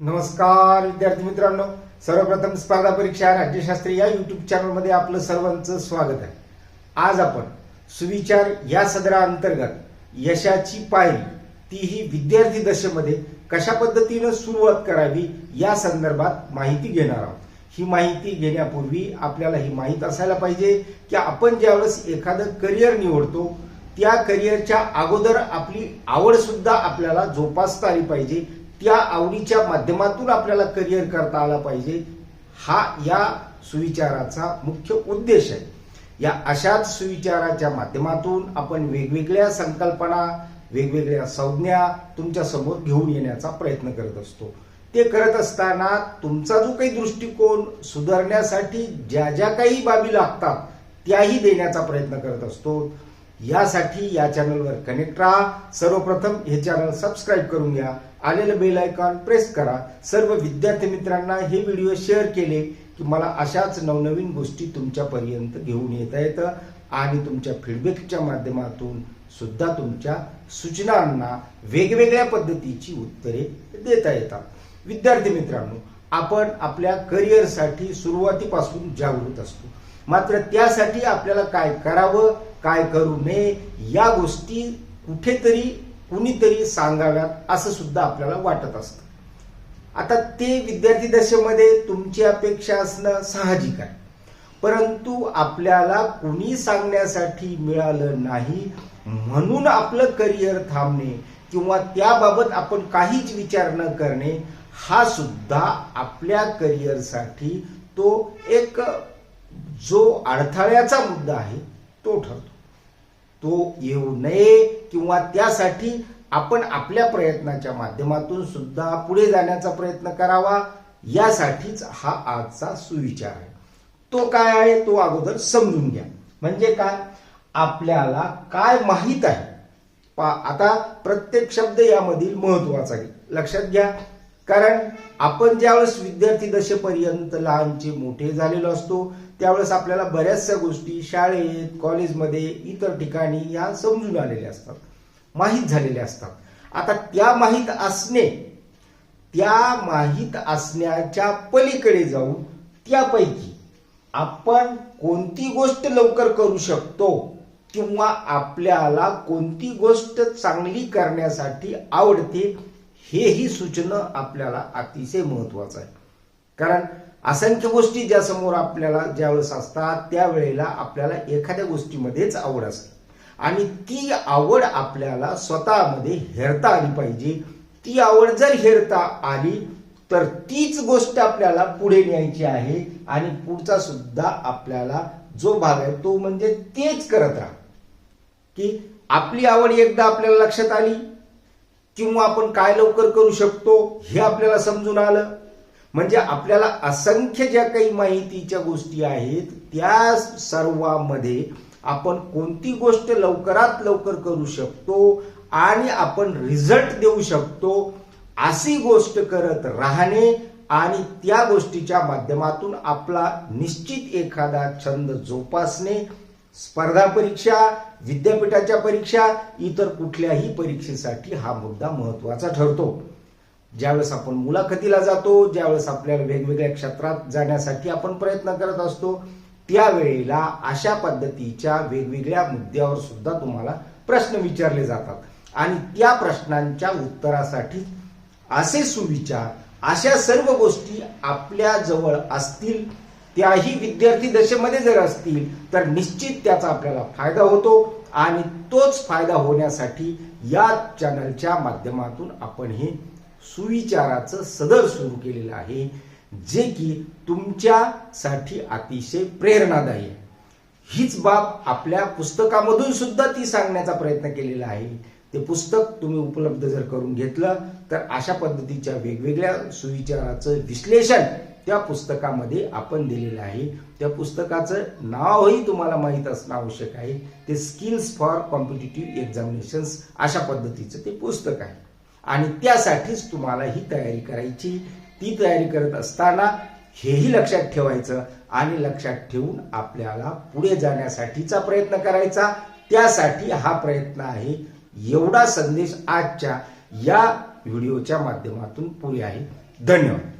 नमस्कार विद्यार्थी मित्रांनो. सर्वप्रथम स्पर्धा परीक्षा राज्यशास्त्री या युट्यूब चॅनलमध्ये आपलं सर्वांचं स्वागत आहे. आज आपण सुविचार या सदरा अंतर्गत यशाची पायरी तीही विद्यार्थी दशेमध्ये कशा पद्धतीनं सुरुवात करावी या संदर्भात माहिती घेणार आहोत. ही माहिती घेण्यापूर्वी आपल्याला ही माहीत असायला पाहिजे की आपण ज्यावेळेस एखादं करिअर निवडतो त्या करिअरच्या अगोदर आपली आवड सुद्धा आपल्याला जोपासता आली पाहिजे त्या आवडीच्या माध्यमातून आपल्याला करिअर करता आला पाहिजे हा या सुविचाराचा मुख्य उद्देश आहे. या अशाच सुविचाराच्या माध्यमातून आपण वेगवेगळ्या संकल्पना वेगवेगळ्या संज्ञा तुमच्यासमोर घेऊन येण्याचा प्रयत्न करत असतो. ते करत असताना तुमचा जो काही दृष्टिकोन सुधारण्यासाठी ज्या ज्या काही बाबी लागतात त्याही देण्याचा प्रयत्न करत असतो. यासाठी या चॅनलवर कनेक्ट राहा. सर्वप्रथम हे चॅनल सबस्क्राईब करून घ्या. आलेलं बेल आयकॉन प्रेस करा. सर्व विद्यार्थी मित्रांना हे व्हिडिओ शेअर केले की मला अशाच नवनवीन गोष्टी तुमच्यापर्यंत घेऊन येता येतं आणि तुमच्या फीडबॅकच्या माध्यमातून सुद्धा तुमच्या सूचनांना वेगवेगळ्या पद्धतीची उत्तरे देता येतात. विद्यार्थी मित्रांनो आपण आपल्या करिअरसाठी सुरुवातीपासून जागृत असतो. मात्र त्यासाठी आपल्याला काय करावं काय करू नये या गोष्टी कुठेतरी कुणीतरी सांगाव्यात असं सुद्धा आपल्याला वाटत असतं. आता ते विद्यार्थी दशेमध्ये तुमची अपेक्षा असणं साहजिक आहे. परंतु आपल्याला कुणी सांगण्यासाठी मिळालं नाही म्हणून आपलं करिअर थांबणे किंवा त्याबाबत आपण काहीच विचार न करणे हा सुद्धा आपल्या करिअरसाठी तो एक जो अडथळ्याचा मुद्दा आहे तो ठरतो. तो येऊ नये किंवा त्यासाठी आपण आपल्या प्रयत्नाच्या माध्यमातून सुद्धा पुढे जाण्याचा प्रयत्न करावा यासाठीच हा आजचा सुविचार आहे. तो काय आहे तो अगोदर समजून घ्या. म्हणजे काय? आपल्याला काय माहीत आहे? पा आता प्रत्येक शब्द यामधील महत्त्वाचा आहे. लक्षात घ्या. कारण आपण ज्यावेळेस विद्यार्थी दशेपर्यंत लहानचे मोठे झालेलो असतो त्यावेळेस आपल्याला बऱ्याचशा गोष्टी शाळेत कॉलेजमध्ये इतर ठिकाणी या समजून आलेल्या असतात. माहीत झालेल्या असतात. आता त्या माहीत असणे त्या माहीत असण्याच्या पलीकडे जाऊन त्यापैकी आपण कोणती गोष्ट लवकर करू शकतो किंवा आपल्याला कोणती गोष्ट चांगली करण्यासाठी आवडते हेही सूचना आपल्याला अतिशय महत्वाचं आहे. कारण असंख्य गोष्टी ज्या समोर आपल्याला ज्यावेळेस असतात त्यावेळेला आपल्याला एखाद्या गोष्टीमध्येच आवड असते. आणि ती आवड आपल्याला स्वतःमध्ये हेरता आली पाहिजे. ती आवड जर हेरता आली तर तीच गोष्ट आपल्याला पुढे न्यायची आहे आणि पुढचा सुद्धा आपल्याला जो भाग आहे तो म्हणजे तेच करत राहा. की आपली आवड एकदा आपल्याला लक्षात आली किंवा आपण काय लवकर करू शकतो हे आपल्याला समजून आलं म्हणजे आपल्याला असंख्य ज्या काही माहितीच्या गोष्टी आहेत त्या सर्वांमध्ये आपण कोणती गोष्ट लवकरात लवकर करू शकतो आणि आपण रिझल्ट देऊ शकतो अशी गोष्ट करत राहणे आणि त्या गोष्टीच्या माध्यमातून आपला निश्चित एखादा छंद जोपासणे स्पर्धा परीक्षा विद्यापीठाच्या परीक्षा इतर कुठल्याही परीक्षेसाठी हा मुद्दा महत्त्वाचा ठरतो. ज्यावेळेस आपण मुलाखतीला जातो ज्यावेळेस आपल्याला वेगवेगळ्या क्षेत्रात जाण्यासाठी आपण प्रयत्न करत असतो त्यावेळेला अशा पद्धतीच्या वेगवेगळ्या मुद्द्यावर सुद्धा तुम्हाला प्रश्न विचारले जातात. आणि त्या प्रश्नांच्या उत्तरासाठी असे सुविचार अशा सर्व गोष्टी आपल्या जवळ असतील त्याही विद्यार्थी दशेमध्ये जर असतील तर निश्चित त्याचा आपल्याला फायदा होतो. आणि तोच फायदा होण्यासाठी या चॅनलच्या माध्यमातून आपण हे सुविचाराचं सदर सुरू केलेलं आहे जे की तुमच्यासाठी अतिशय प्रेरणादायी आहे. हीच बाब आपल्या पुस्तकामधून सुद्धा ती सांगण्याचा प्रयत्न केलेला आहे. ते पुस्तक तुम्ही उपलब्ध जर करून घेतलं तर अशा पद्धतीच्या वेगवेगळ्या सुविचाराचं विश्लेषण त्या पुस्तकामध्ये आपण दिलेलं आहे. त्या पुस्तकाचं नावही तुम्हाला माहीत असणं आवश्यक आहे. ते स्किल्स फॉर कॉम्पिटेटिव्ह एक्झामिनेशन्स अशा पद्धतीचं ते पुस्तक आहे. आणि त्यासाठीच तुम्हाला ही तयारी करायची. ती तयारी करत असताना हेही लक्षात ठेवायचं आणि लक्षात ठेवून आपल्याला पुढे जाण्यासाठीचा प्रयत्न करायचा. त्यासाठी हा प्रयत्न आहे. एवढा संदेश आजच्या या व्हिडिओच्या माध्यमातून पुरे आहे. धन्यवाद.